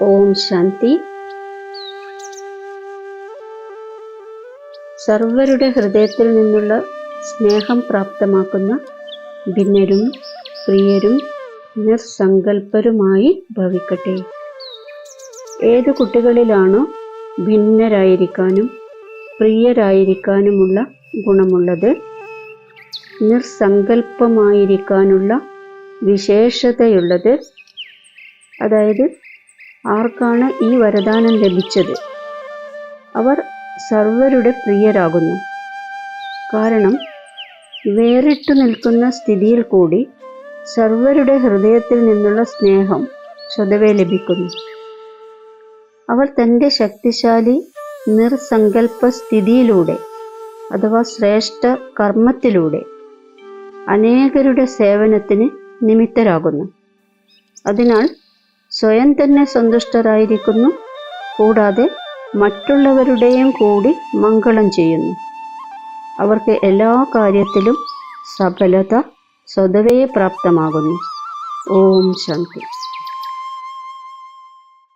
ഓം ശാന്തി. സർവരുടെ ഹൃദയത്തിൽ നിന്നുള്ള സ്നേഹം പ്രാപ്തമാക്കുന്ന ഭിന്നരും പ്രിയരും നിർസങ്കൽപ്പരുമായി ഭവിക്കട്ടെ. ഏത് കുട്ടികളിലാണോ ഭിന്നരായിരിക്കാനും പ്രിയരായിരിക്കാനുമുള്ള ഗുണമുള്ളത് നിർസങ്കൽപ്പമായിരിക്കാനുള്ള വിശേഷതയുള്ളത് അതായത് ആർക്കാണ് ഈ വരദാനം ലഭിച്ചത്? അവർ സർവരുടെ പ്രിയരാകുന്നു. കാരണം വേറിട്ടു നിൽക്കുന്ന സ്ഥിതിയിൽ കൂടി സർവരുടെ ഹൃദയത്തിൽ നിന്നുള്ള സ്നേഹം സ്വതവേ ലഭിക്കുന്നു. അവർ തന്റെ ശക്തിശാലി നിർസങ്കൽപ്പ സ്ഥിതിയിലൂടെ അഥവാ ശ്രേഷ്ഠ കർമ്മത്തിലൂടെ അനേകരുടെ സേവനത്തിന് നിമിത്തരാകുന്നു. അതിനാൽ സ്വയം തന്നെ സന്തുഷ്ടരായിരിക്കുന്നു. കൂടാതെ മറ്റുള്ളവരുടെയും കൂടി മംഗളം ചെയ്യുന്നു. അവർക്ക് എല്ലാ കാര്യത്തിലും സഫലത സ്വതവേ പ്രാപ്തമാകുന്നു. ഓം ശാന്തി.